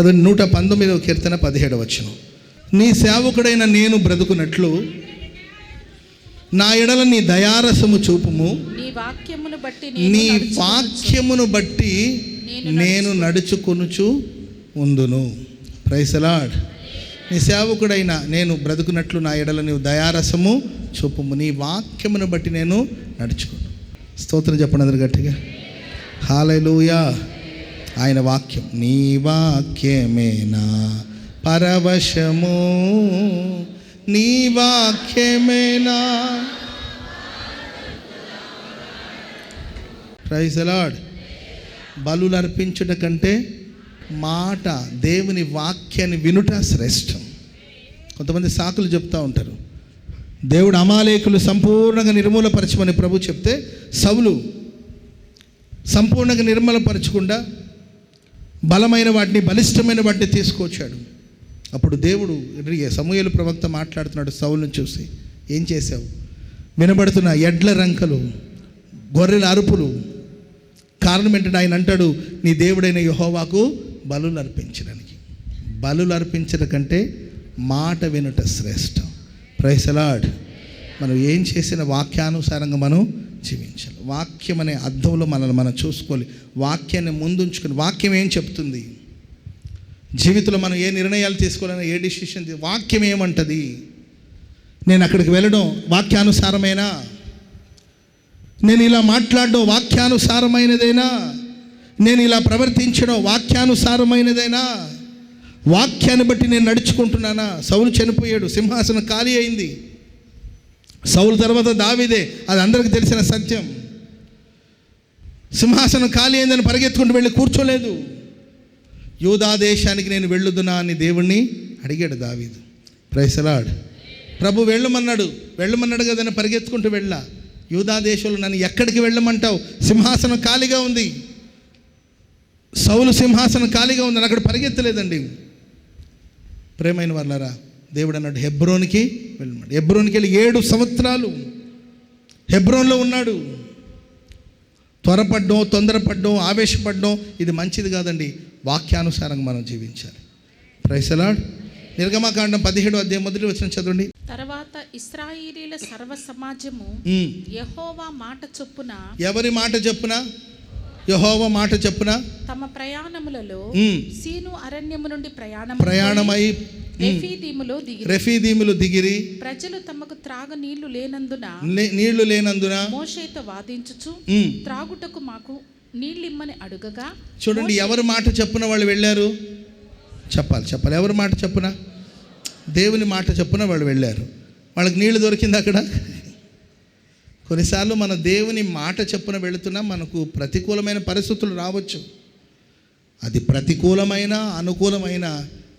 చదువు నూట పంతొమ్మిదవ కీర్తన పదిహేడవ వచనం. నీ సేవకుడైన నేను బ్రతుకున్నట్లు నా ఎడల నీ దయారసము చూపుము. నీ వాక్యమును బట్టి నీ నేను నడుచుకొనుచు. వాక్యమును బట్టి నేను నడుచుకొనుచు ఉందును. ప్రైసలాడ్ నీ సేవకుడైన నేను బ్రతుకున్నట్లు నా ఎడల నీవు దయారసము చూపుము. నీ వాక్యమును బట్టి నేను నడుచుకును. స్తోత్రం చెప్పండి అందరు గట్టిగా. హాలూయా ఆయన వాక్యం. నీ వాక్యమేనా పరవశము? నీ వాక్యమేనా? ప్రైజ్ అలాడ్ బలులు అర్పించుట కంటే మాట దేవుని వాక్యాన్ని వినుట శ్రేష్టం. కొంతమంది సాకులు చెప్తూ ఉంటారు. దేవుడు అమాలేకులు సంపూర్ణంగా నిర్మూలపరచమని ప్రభు చెప్తే సవులు సంపూర్ణంగా నిర్మలపరచకుండా బలమైన వాటిని బలిష్టమైన వాటిని తీసుకొచ్చాడు. అప్పుడు దేవుడు సమూహలు ప్రవక్త మాట్లాడుతున్నాడు సౌలను చూసి ఏం చేశావు? వినబడుతున్న ఎడ్ల రంకలు గొర్రెల అరుపులు. కారణం ఏంటంటే ఆయన అంటాడు నీ దేవుడైన యహోవాకు బలులు అర్పించడానికి. బలులు అర్పించడం కంటే మాట వినుట శ్రేష్టం. ప్రైసలాడ్ మనం ఏం చేసిన వాక్యానుసారంగా మనం జీవించాలి. వాక్యం అనే అర్థంలో మనల్ని మనం చూసుకోవాలి. వాక్యాన్ని ముందుంచుకొని వాక్యం ఏం చెప్తుంది? జీవితంలో మనం ఏ నిర్ణయాలు తీసుకోవాలన్నా ఏ డిసిషన్ వాక్యం ఏమంటది? నేను అక్కడికి వెళ్ళడం వాక్యానుసారమేనా? నేను ఇలా మాట్లాడడం వాక్యానుసారమైనదేనా? నేను ఇలా ప్రవర్తించడం వాక్యానుసారమైనదేనా? వాక్యాన్ని బట్టి నేను నడుచుకుంటున్నానా? సౌలు చనిపోయాడు సింహాసనం ఖాళీ అయింది. సౌలు తర్వాత దావిదే అది అందరికీ తెలిసిన సత్యం. సింహాసనం ఖాళీ అయిందని పరిగెత్తుకుంటూ వెళ్ళి కూర్చోలేదు. యూదా దేశానికి నేను వెళ్ళుదునా అని దేవుణ్ణి అడిగాడు దావీదు. ప్రైసలాడ్ ప్రభు వెళ్ళమన్నాడు వెళ్ళమన్నాడు కదని పరిగెత్తుకుంటూ వెళ్ళా. యూదా దేశంలో నన్ను ఎక్కడికి వెళ్ళమంటావు? సింహాసనం ఖాళీగా ఉంది. సౌలు సింహాసనం ఖాళీగా ఉంది అక్కడ పరిగెత్తలేదండి. ప్రేమైన వాళ్ళరా దేవుడు అన్నాడు హెబ్రోన్కి వెళ్ళమన్నాడు హెబ్రోన్కి వెళ్ళి ఏడు సంవత్సరాలు హెబ్రోన్లో ఉన్నాడు. త్వరపడ్డం తొందరపడ్డం ఆవేశపడ్డం ఇది మంచిది కాదండి. వాక్యానుసారంగా మనం జీవించాలి. ప్రైసలాడ్ నిర్గమకాండం పదిహేడు అధ్యాయం మొదటి వచ్చిన చదవండి. తర్వాత ఇస్రాయేలీల సర్వ సమాజము ఉమ్. యెహోవా మాట చొప్పున ఎవరి మాట చెప్పున? యహోవ మాట చెప్పున? తమ ప్రయాణములలో ఉమ్. సీను అరణ్యము నుండి ప్రయాణం ప్రయాణమై రెఫీదీములో దిగి రెఫీదీములు దిగిరి. ప్రజలు తమకు త్రాగ నీళ్ళు లేనందున నీళ్ళు లేనందున మోషేతో వాదించుచు. త్రాగుటకు మాకు నీళ్ళిమ్మని అడుగగా చూడండి ఎవరి మాట చెప్పున వాళ్ళు వెళ్ళారు? చెప్పాలి చెప్పాలి. ఎవరి మాట చెప్పున? దేవుని మాట చెప్పున వాళ్ళు వెళ్ళారు. వాళ్ళకి నీళ్ళు దొరికింది అక్కడ? కొన్నిసార్లు మన దేవుని మాట చెప్పున వెళుతున్నా మనకు ప్రతికూలమైన పరిస్థితులు రావచ్చు. అది ప్రతికూలమైన అనుకూలమైన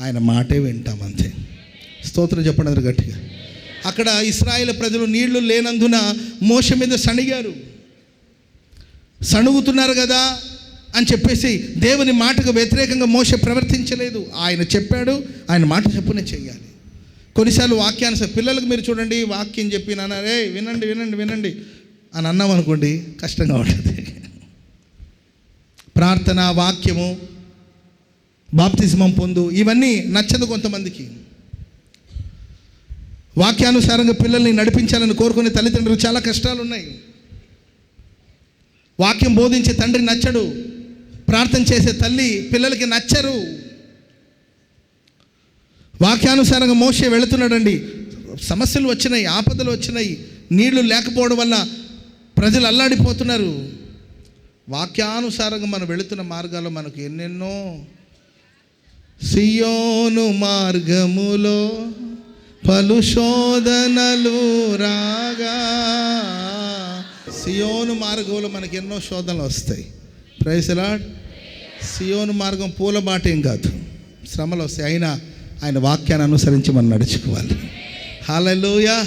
ఆయన మాటే వింటాం అంతే. స్తోత్రం చెప్పండి అందరు గట్టిగా. అక్కడ ఇస్రాయేల్ ప్రజలు నీళ్ళు లేనందున మోస మీద సణిగారు. సణుగుతున్నారు కదా అని చెప్పేసి దేవుని మాటకు వ్యతిరేకంగా మోస ప్రవర్తించలేదు. ఆయన చెప్పాడు ఆయన మాట చెప్పునే చెయ్యాలి. కొన్నిసార్లు వాక్యాన్ని పిల్లలకు మీరు చూడండి వాక్యం చెప్పి రే వినండి వినండి వినండి అని అన్నాం అనుకోండి కష్టంగా ఉంటుంది. ప్రార్థన వాక్యము బాప్తిజమం పొందు. ఇవన్నీ నచ్చదు కొంతమందికి. వాక్యానుసారంగా పిల్లల్ని నడిపించాలని కోరుకునే తల్లిదండ్రులు చాలా కష్టాలు ఉన్నాయి వాక్యం బోధించే తండ్రి నచ్చడు. ప్రార్థన చేసే తల్లి పిల్లలకి నచ్చరు. వాక్యానుసారంగా మోసే వెళుతున్నాడండి. సమస్యలు వచ్చినాయి ఆపదలు వచ్చినాయి. నీళ్ళు లేకపోవడం వల్ల ప్రజలు అల్లాడిపోతున్నారు. వాక్యానుసారంగా మనం వెళుతున్న మార్గాల్లో మనకు ఎన్నెన్నో సియోను మార్గములో పలు శోధనలు రాగా. సియోను మార్గంలో మనకి ఎన్నో శోధనలు వస్తాయి. ప్రైసలాడ్ సియోను మార్గం పూల ఏం కాదు. శ్రమలు వస్తాయి. అయినా ఆయన వాక్యాన్ని అనుసరించి మనం నడుచుకోవాలి. హాలలోయ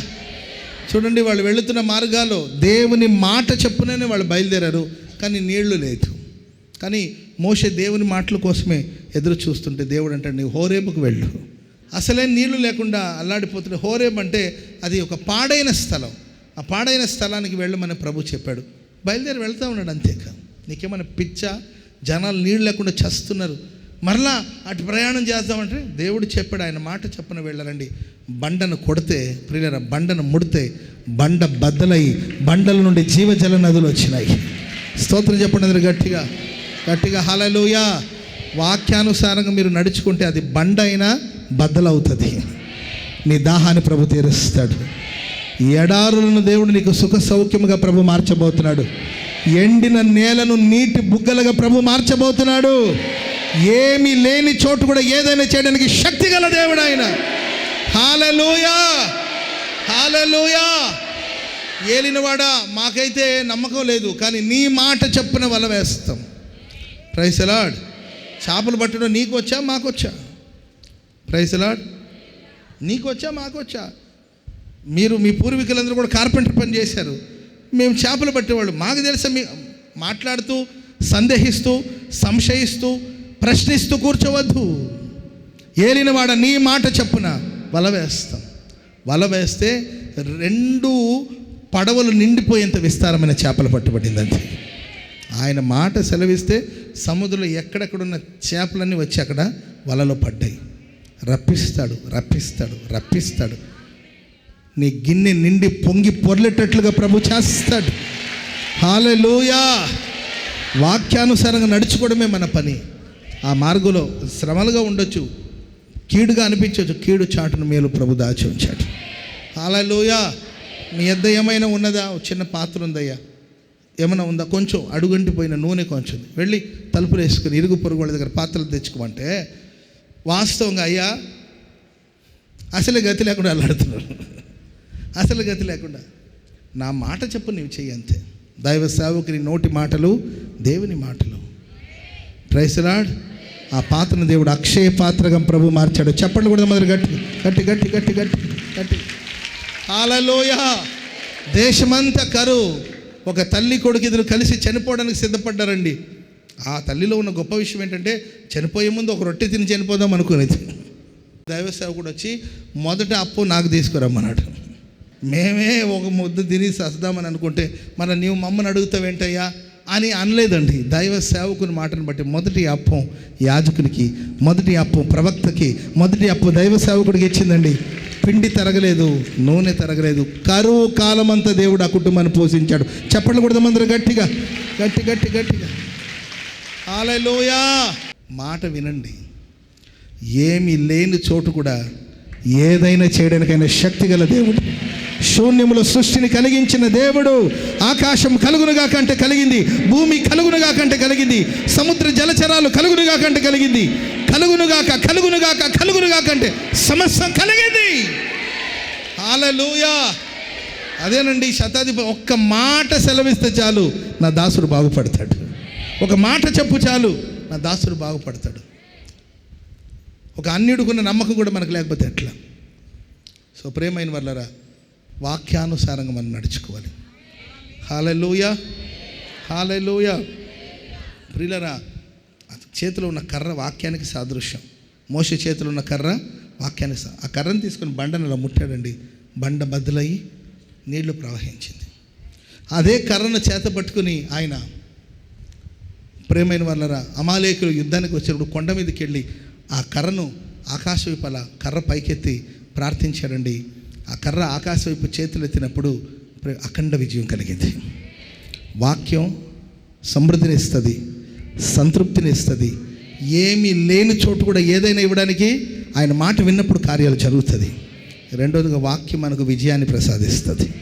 చూడండి వాళ్ళు వెళుతున్న మార్గాల్లో దేవుని మాట చెప్పుననే వాళ్ళు బయలుదేరారు. కానీ నీళ్ళు లేదు. కానీ మోసే దేవుని మాటల కోసమే ఎదురు చూస్తుంటే దేవుడు అంటే నీవు హోరేపుకు వెళ్ళు. అసలే నీళ్ళు లేకుండా అల్లాడిపోతుంటే హోరేబ్ అంటే అది ఒక పాడైన స్థలం. ఆ పాడైన స్థలానికి వెళ్ళమని ప్రభు చెప్పాడు. బయలుదేరి వెళ్తూ ఉన్నాడు అంతేకా నీకేమైనా పిచ్చ? జనాలు నీళ్ళు లేకుండా చస్తున్నారు. మరలా అటు ప్రయాణం చేద్దామంటే దేవుడు చెప్పాడు ఆయన మాట చెప్పన వెళ్ళారండి బండను కొడితే ప్రియుల బండను ముడితే బండ బద్దలై బండల నుండి జీవజల నదులు వచ్చినాయి. స్తోత్రం చెప్పండి గట్టిగా. గట్టిగా హలలుయా వాక్యానుసారంగా మీరు నడుచుకుంటే అది బండ అయినా బద్దలవుతుంది. నీ దాహాన్ని ప్రభు తీరుస్తాడు. ఎడారులను దేవుడు నీకు సుఖ సౌఖ్యముగా ప్రభు మార్చబోతున్నాడు. ఎండిన నేలను నీటి బుగ్గలుగా ప్రభు మార్చబోతున్నాడు. ఏమీ లేని చోటు కూడా ఏదైనా చేయడానికి శక్తి గల దేవుడు ఆయన. హాలలోయా హాలలోయా ఏలినవాడా మాకైతే నమ్మకం లేదు కానీ నీ మాట చెప్పిన వల వేస్తాం. ప్రైసలాడ్ చేపలు పట్టడం నీకు వచ్చా మాకొచ్చా ప్రైసలాడ్ నీకు వచ్చా మాకొచ్చా? మీరు మీ పూర్వీకులందరూ కూడా కార్పెంటర్ పని చేశారు. మేము చేపలు పట్టేవాళ్ళు. మాకు తెలుసా మీ మాట్లాడుతూ సందేహిస్తూ సంశయిస్తూ ప్రశ్నిస్తూ కూర్చోవద్దు. ఏలినవాడ నీ మాట చెప్పున వల వేస్తాం. వల వేస్తే రెండు పడవలు నిండిపోయేంత విస్తారమైన చేపలు పట్టుబడింది అంతే ఆయన మాట సెలవిస్తే సముద్రంలో ఎక్కడెక్కడున్న చేపలన్నీ వచ్చి అక్కడ వలలో పడ్డాయి. రప్పిస్తాడు రప్పిస్తాడు రప్పిస్తాడు. నీ గిన్నె నిండి పొంగి పొర్లేటట్లుగా ప్రభు చేస్తాడు. హాలలోయా వాక్యానుసారంగా నడుచుకోవడమే మన పని. ఆ మార్గంలో శ్రమలుగా ఉండొచ్చు కీడుగా అనిపించవచ్చు కీడు చాటును మేలు ప్రభు దాచి ఉంచాడు. హాలలోయా మీ ఎద్ద ఏమైనా ఉన్నదా? చిన్న పాత్ర ఉందయ్యా. ఏమైనా ఉందా? కొంచెం అడుగంటి పోయిన నూనె కొంచెం. వెళ్ళి తలుపులు వేసుకుని ఇరుగు పొరుగు వాళ్ళ దగ్గర పాత్రలు తెచ్చుకోమంటే వాస్తవంగా అయ్యా అసలు గతి లేకుండా అల్లాడుతున్నారు. అసలు గతి లేకుండా. నా మాట చెప్పు నీవు చెయ్యి అంతే. దైవ సేవకుని నోటి మాటలు దేవుని మాటలు. ప్రైసలాడ్ ఆ పాత్రను దేవుడు అక్షయ పాత్రగా ప్రభు మార్చాడు. చెప్పండి కూడా మొదలు గట్టి గట్టి గట్టి గట్టి గట్టి గట్టి. హాలలోయ దేశమంతా కరు. ఒక తల్లి కొడుకు ఇద్దరు కలిసి చనిపోవడానికి సిద్ధపడ్డారండి. ఆ తల్లిలో ఉన్న గొప్ప విషయం ఏంటంటే చనిపోయే ముందు ఒక రొట్టె తిని చనిపోదాం అనుకునేది. దైవ సేవకుడు వచ్చి మొదట అప్పు నాకు తీసుకురమ్మన్నాడు. మేమే ఒక ముద్ద తిని సస్తామని అనుకుంటే మన నీవు మమ్మల్ని అడుగుతావేంటయ్యా అని అనలేదండి. దైవ సేవకుని మాటను బట్టి మొదటి అప్పం యాజకునికి మొదటి అప్పం ప్రవక్తకి మొదటి అప్పు దైవ సేవకుడికి ఇచ్చిందండి. పిండి తరగలేదు నూనె తరగలేదు. కరువు కాలమంతా దేవుడు ఆ కుటుంబాన్ని పోషించాడు. చెప్పండి కూడా అందరూ గట్టిగా? గట్టి గట్టి గట్టిగా. ఆలయలోయా మాట వినండి. ఏమి లేని చోటు కూడా ఏదైనా చేయడానికైనా శక్తి గల దేవుడు. శూన్యములో సృష్టిని కలిగించిన దేవుడు ఆకాశం కలుగునుగా కంటే కలిగింది భూమి కలుగునుగా కంటే కలిగింది సముద్ర జలచరాలు కలుగునుగా కంటే కలిగింది కలుగునుగాక కలుగునుగాక కలుగునుగా కంటే సమస్య కలిగింది. హాలూయా అదేనండి శతాధిపతి ఒక్క మాట సెలవిస్తే చాలు నా దాసుడు బాగుపడతాడు. ఒక మాట చెప్పు చాలు నా దాసుడు బాగుపడతాడు. ఒక అన్యుడుకున్న నమ్మకం కూడా మనకు లేకపోతే ఎట్లా? సో ప్రేమైన వాళ్ళరా వాక్యానుసారంగా మనం నడుచుకోవాలి. హాలెలూయ. హాలెలూయ. ప్రియులరా చేతిలో ఉన్న కర్ర వాక్యానికి సాదృశ్యం. మోస చేతిలో ఉన్న కర్ర వాక్యానికి ఆ కర్రను తీసుకొని బండను అలా ముట్టాడండి. బండ బద్దలయ్యి నీళ్ళు ప్రవహించింది. అదే కర్రను చేత పట్టుకుని ఆయన ప్రేమైన వాళ్ళరా అమాలేకులు యుద్ధానికి వచ్చినప్పుడు కొండ మీదకి వెళ్ళి ఆ కర్రను ఆకాశ వైపు కర్ర పైకెత్తి ప్రార్థించాడండి. ఆ కర్ర ఆకాశ వైపు చేతులు ఎత్తినప్పుడు అఖండ విజయం కలిగింది. వాక్యం సమృద్ధిని ఇస్తుంది సంతృప్తిని ఇస్తుంది ఏమీ లేని చోటు కూడా ఏదైనా ఇవ్వడానికి ఆయన మాట విన్నప్పుడు కార్యాలు జరుగుతుంది. రెండోదిగా వాక్యం మనకు విజయాన్ని ప్రసాదిస్తుంది.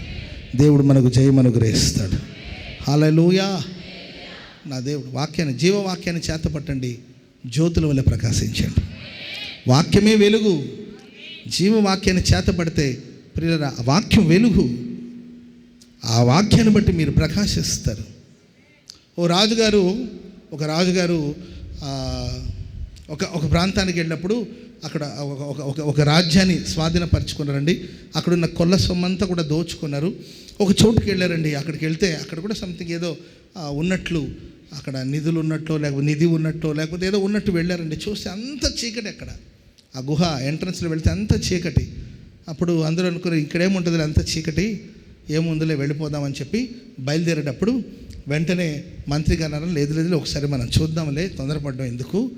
దేవుడు మనకు జయం అనుగ్రహిస్తాడు. హాలూయా నా దేవుడు వాక్యాన్ని జీవవాక్యాన్ని చేతపట్టండి. జ్యోతుల వల్ల ప్రకాశించండి. వాక్యమే వెలుగు. జీవవాక్యాన్ని చేతపడితే ప్రియుల ఆ వాక్యం వెలుగు. ఆ వాక్యాన్ని బట్టి మీరు ప్రకాశిస్తారు. ఓ రాజుగారు ఒక రాజుగారు ఒక ఒక ప్రాంతానికి వెళ్ళినప్పుడు అక్కడ ఒక ఒక- ఒక ఒక రాజ్యాన్ని స్వాధీనపరచుకున్నారండి. అక్కడున్న కొల్ల సొమ్మంతా కూడా దోచుకున్నారు. ఒక చోటుకి వెళ్ళారండి. అక్కడికి వెళ్తే అక్కడ కూడా సంథింగ్ ఏదో ఉన్నట్లు అక్కడ నిధులు ఉన్నట్లు లేకపోతే నిధి ఉన్నట్లు లేకపోతే ఏదో ఉన్నట్టు వెళ్ళారండి. చూస్తే అంత చీకటి అక్కడ. ఆ గుహ ఎంట్రన్స్లో వెళ్తే అంత చీకటి. అప్పుడు అందరూ అనుకున్నారు ఇక్కడేముంటుంది అంత చీకటి? ఏముందిలే వెళ్ళిపోదామని చెప్పి బయలుదేరేటప్పుడు వెంటనే మంత్రి గారు లేదు లేదు ఒకసారి మనం చూద్దాంలే తొందరపడడం ఎందుకు?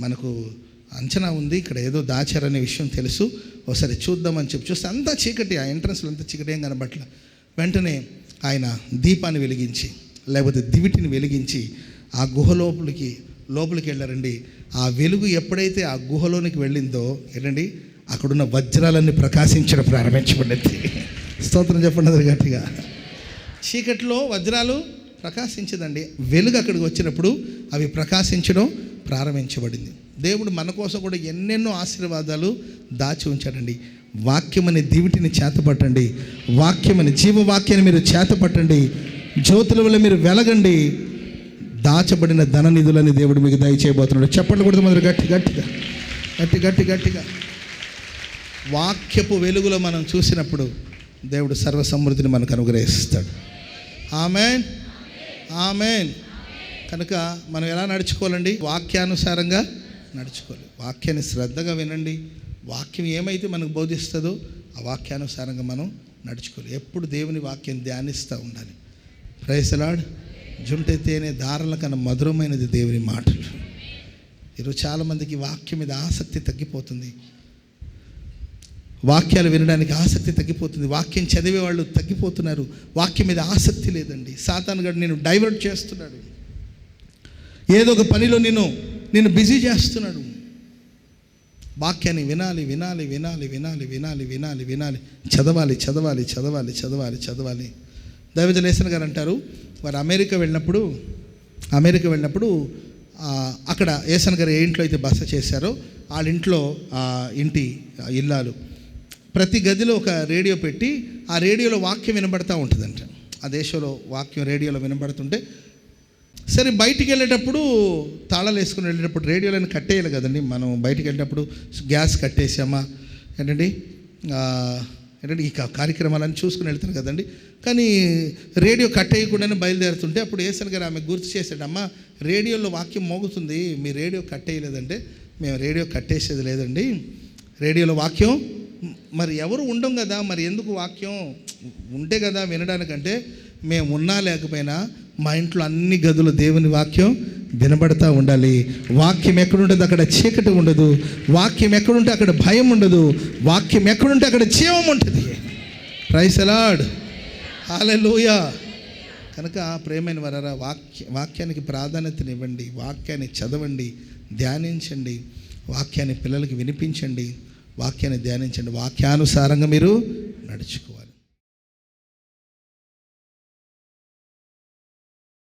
మనకు అంచనా ఉంది. ఇక్కడ ఏదో దాచారనే విషయం తెలుసు. ఒకసారి చూద్దామని చెప్పి చూస్తే అంతా చీకటి. ఆ ఎంట్రన్స్లో అంతా చీకటి ఏం కనబట్ల వెంటనే ఆయన దీపాన్ని వెలిగించి లేకపోతే దివిటిని వెలిగించి ఆ గుహ లోపలికి లోపలికి వెళ్ళారండి. ఆ వెలుగు ఎప్పుడైతే ఆ గుహలోనికి వెళ్ళిందో ఏంటండి? అక్కడున్న వజ్రాలన్నీ ప్రకాశించడం ప్రారంభించబడింది. స్తోత్రం చెప్పండి అది గట్టిగా. చీకట్లో వజ్రాలు ప్రకాశించదండి. వెలుగు అక్కడికి వచ్చినప్పుడు అవి ప్రకాశించడం ప్రారంభించబడింది. దేవుడు మన కోసం కూడా ఎన్నెన్నో ఆశీర్వాదాలు దాచి ఉంచాడండి. వాక్యమని దివిటిని చేతపట్టండి. వాక్యమని జీవవాక్యాన్ని మీరు చేతపట్టండి. జ్యోతుల వల్ల మీరు వెలగండి. దాచబడిన ధన నిధులని దేవుడు మీకు దయచేయబోతున్నాడు. చెప్పండి కూడా మొదలు గట్టి గట్టిగా. గట్టి గట్టి గట్టిగా. వాక్యపు వెలుగులో మనం చూసినప్పుడు దేవుడు సర్వ సమృద్ధిని మనకు అనుగ్రహిస్తాడు. ఆమెన్. ఆమెన్. కనుక మనం ఎలా నడుచుకోవాలండి? వాక్యానుసారంగా నడుచుకోలేదు వాక్యాన్ని శ్రద్ధగా వినండి. వాక్యం ఏమైతే మనకు బోధిస్తుందో ఆ వాక్యానుసారంగా మనం నడుచుకోవాలి. ఎప్పుడు దేవుని వాక్యం ధ్యానిస్తూ ఉండాలి. ప్రైసలాడ్ జుంటైతేనే దారుల కన్నా మధురమైనది దేవుని మాటలు. ఈరోజు చాలామందికి వాక్యం మీద ఆసక్తి తగ్గిపోతుంది. వాక్యాలు వినడానికి ఆసక్తి తగ్గిపోతుంది. వాక్యం చదివే వాళ్ళు తగ్గిపోతున్నారు. వాక్యం మీద ఆసక్తి లేదండి. సాతాన్ గడు నేను డైవర్ట్ చేస్తున్నాడు. ఏదో ఒక పనిలో నేను నేను బిజీ చేస్తున్నాడు. వాక్యాన్ని వినాలి వినాలి వినాలి వినాలి వినాలి వినాలి వినాలి. చదవాలి చదవాలి చదవాలి చదవాలి చదవాలి. దైవజ లేసన్ గారు అంటారు వారు అమెరికా వెళ్ళినప్పుడు అమెరికా వెళ్ళినప్పుడు అక్కడ ఏసన్ గారు ఏ ఇంట్లో అయితే బస చేశారో వాళ్ళ ఇంట్లో ఆ ఇంటి ఇల్లాలు. ప్రతి గదిలో ఒక రేడియో పెట్టి ఆ రేడియోలో వాక్యం వినబడతా ఉంటుందంట. ఆ దేశంలో వాక్యం రేడియోలో వినబడుతుంటే సరే బయటికి వెళ్ళేటప్పుడు తాళాలు వేసుకుని వెళ్ళేటప్పుడు రేడియోలను కట్టేయాలి కదండి. మనం బయటికి వెళ్ళేటప్పుడు గ్యాస్ కట్టేసామా? ఏంటండి? ఏంటండి? ఏంటంటే ఈ కార్యక్రమాలను చూసుకుని వెళ్తాను కదండి. కానీ రేడియో కట్టేయకుండానే బయలుదేరుతుంటే అప్పుడు ఏసన్ గారు ఆమె గుర్తు చేశాడు అమ్మ రేడియోలో వాక్యం మోగుతుంది మీ రేడియో కట్టేయలేదంటే మేము రేడియో కట్టేసేది లేదండి. రేడియోలో వాక్యం మరి ఎవరు ఉండం కదా? మరి ఎందుకు వాక్యం ఉంటే కదా వినడానికంటే మేము ఉన్నా లేకపోయినా మా ఇంట్లో అన్ని గదులు దేవుని వాక్యం వినబడతా ఉండాలి. వాక్యం ఎక్కడుంటుంది అక్కడ చీకటి ఉండదు. వాక్యం ఎక్కడుంటే అక్కడ భయం ఉండదు. వాక్యం ఎక్కడుంటే అక్కడ జీవం ఉంటుంది. ప్రైస్ అలాడ్ హాలూయా కనుక ప్రేమైన వరరా వాక్య వాక్యానికి ప్రాధాన్యతనివ్వండి. వాక్యాన్ని చదవండి. ధ్యానించండి. వాక్యాన్ని పిల్లలకి వినిపించండి. వాక్యాన్ని ధ్యానించండి. వాక్యానుసారంగా మీరు నడుచుకోవాలి.